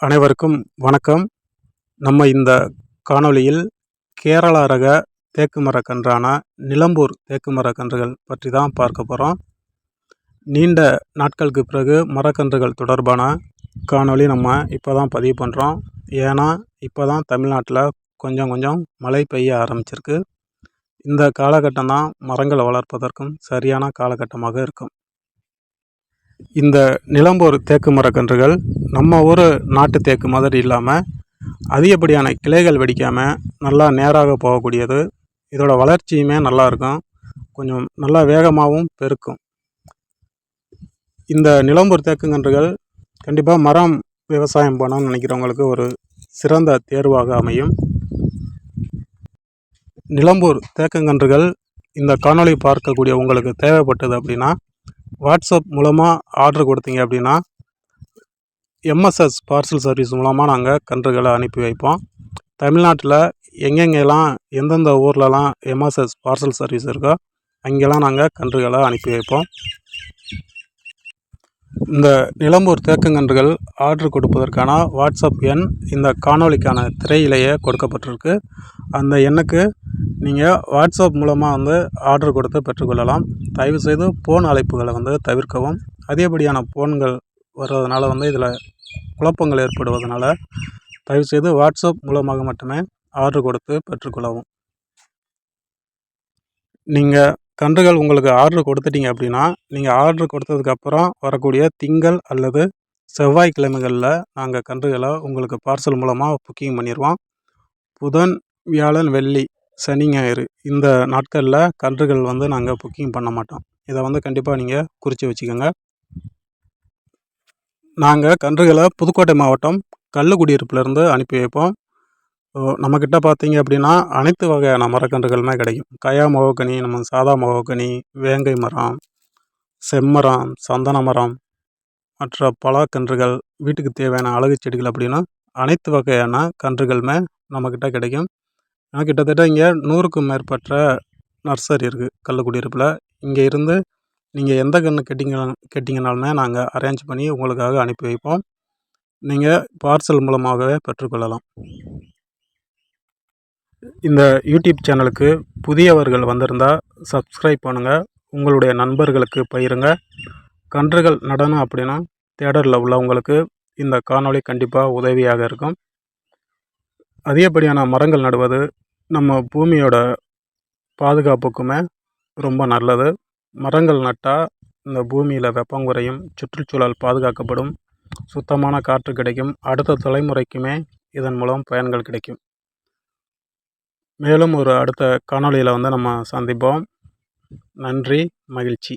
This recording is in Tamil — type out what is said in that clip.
அனைவருக்கும் வணக்கம். நம்ம இந்த காணொளியில் கேரளா ரக தேக்கு மரக்கன்றான நிலம்பூர் தேக்கு மரக்கன்றுகள் பற்றி தான் பார்க்க போகிறோம் நீண்ட நாட்களுக்கு பிறகு மரக்கன்றுகள் தொடர்பான காணொளி நம்ம இப்போ தான் பதிவு பண்ணுறோம் ஏன்னா இப்போ தான் தமிழ்நாட்டில் கொஞ்சம் கொஞ்சம் மழை பெய்ய ஆரம்பிச்சிருக்கு. இந்த காலகட்டம் தான் மரங்களை வளர்ப்பதற்கும் சரியான காலகட்டமாக இருக்கும். இந்த நிலம்பூர் தேக்கு மரக்கன்றுகள் நம்ம ஊர் நாட்டு தேக்கு மாதிரி இல்லாமல் அதிகப்படியான கிளைகள் வெடிக்காமல் நல்லா நேராக போகக்கூடியது. இதோட வளர்ச்சியுமே நல்லா இருக்கும். கொஞ்சம் நல்லா வேகமாகவும் பெருக்கும். இந்த நிலம்பூர் தேக்குங்கன்றுகள் கண்டிப்பாக மரம் விவசாயம் பண்ணணும்னு நினைக்கிறவங்களுக்கு ஒரு சிறந்த தேர்வாக அமையும். நிலம்பூர் தேக்கங்கன்றுகள் இந்த காணொளி பார்க்கக்கூடிய உங்களுக்கு தேவைப்பட்டது அப்படின்னா வாட்ஸ்அப் மூலமாக ஆர்டர் கொடுத்தீங்க அப்படின்னா எம்எஸ்எஸ் பார்சல் சர்வீஸ் மூலமாக நாங்கள் கன்றுகளை அனுப்பி வைப்போம். தமிழ்நாட்டில் எங்கெங்கெல்லாம் எந்தெந்த ஊர்லலாம் எம்எஸ்எஸ் பார்சல் சர்வீஸ் இருக்கோ அங்கெல்லாம் நாங்கள் கன்றுகளை அனுப்பி வைப்போம். இந்த நிலம்பூர் தேக்கங்கன்றுகள் ஆர்டர் கொடுப்பதற்கான வாட்ஸ்அப் எண் இந்த காணொளிக்கான திரையிலேயே கொடுக்கப்பட்டிருக்கு. அந்த எண்ணுக்கு நீங்கள் வாட்ஸ்அப் மூலமாக வந்து ஆர்டர் கொடுத்து பெற்றுக்கொள்ளலாம். தயவுசெய்து ஃபோன் அழைப்புகளை வந்து தவிர்க்கவும். அதிகப்படியான ஃபோன்கள் வர்றதுனால வந்து இதில் குழப்பங்கள் ஏற்படுவதனால தயவுசெய்து வாட்ஸ்அப் மூலமாக மட்டுமே ஆர்டர் கொடுத்து பெற்றுக்கொள்ளவும். நீங்கள் கன்றுகள் உங்களுக்கு ஆர்டர் கொடுத்துட்டீங்க அப்படின்னா நீங்கள் ஆர்டர் கொடுத்ததுக்கப்புறம் வரக்கூடிய திங்கள் அல்லது செவ்வாய்க்கிழமைகளில் நாங்கள் கன்றுகளை உங்களுக்கு பார்சல் மூலமாக புக்கிங் பண்ணிடுவோம் புதன் வியாழன் வெள்ளி சனி ஞாயிறு இந்த நாட்களில் கன்றுகள் வந்து நாங்கள் புக்கிங் பண்ண மாட்டோம். இதை வந்து கண்டிப்பாக நீங்கள் குறித்து வச்சுக்கோங்க. நாங்கள் கன்றுகளை புதுக்கோட்டை மாவட்டம் கள்ளுக்குடியிருப்புலேருந்து அனுப்பி வைப்போம். நம்மக்கிட்ட பார்த்தீங்க அப்படின்னா அனைத்து வகையான மரக்கன்றுகளுமே கிடைக்கும். கயா மகோகனி நம்ம சாதா மகோகனி வேங்கை மரம் செம்மரம் சந்தன மரம் மற்ற பலாக்கன்றுகள் வீட்டுக்கு தேவையான அழகு செடிகள் அப்படின்னா அனைத்து வகையான கன்றுகளுமே நம்மக்கிட்ட கிடைக்கும். கிட்டத்தட்ட இங்கே நூறுக்கும் மேற்பட்ட நர்சரி இருக்குது கள்ளக்குடியிருப்பில் இங்கே இருந்து நீங்கள் எந்த கன்று கேட்டிங்கன்னா கேட்டிங்கனாலுமே நாங்கள் அரேஞ்ச் பண்ணி உங்களுக்காக அனுப்பி வைப்போம். நீங்கள் பார்சல் மூலமாகவே பெற்றுக்கொள்ளலாம். இந்த யூடியூப் சேனலுக்கு புதியவர்கள் வந்திருந்தால் சப்ஸ்கிரைப் பண்ணுங்கள் உங்களுடைய நண்பர்களுக்கு பயிருங்க கன்றுகள் நடனம் அப்படின்னா தேடரில் உள்ளவங்களுக்கு இந்த காணொளி கண்டிப்பாக உதவியாக இருக்கும். அதிகப்படியான மரங்கள் நடுவது நம்ம பூமியோட பாதுகாப்புக்குமே ரொம்ப நல்லது. மரங்கள் நட்டால் இந்த பூமியில் வெப்பம் குறையும் சுற்றுச்சூழல் பாதுகாக்கப்படும் சுத்தமான காற்று கிடைக்கும் அடுத்த தலைமுறைக்குமே இதன் மூலம் பயன்கள் கிடைக்கும். மேலும் ஒரு அடுத்த காணொளியில் வந்து நம்ம சந்திப்போம். நன்றி மகிழ்ச்சி.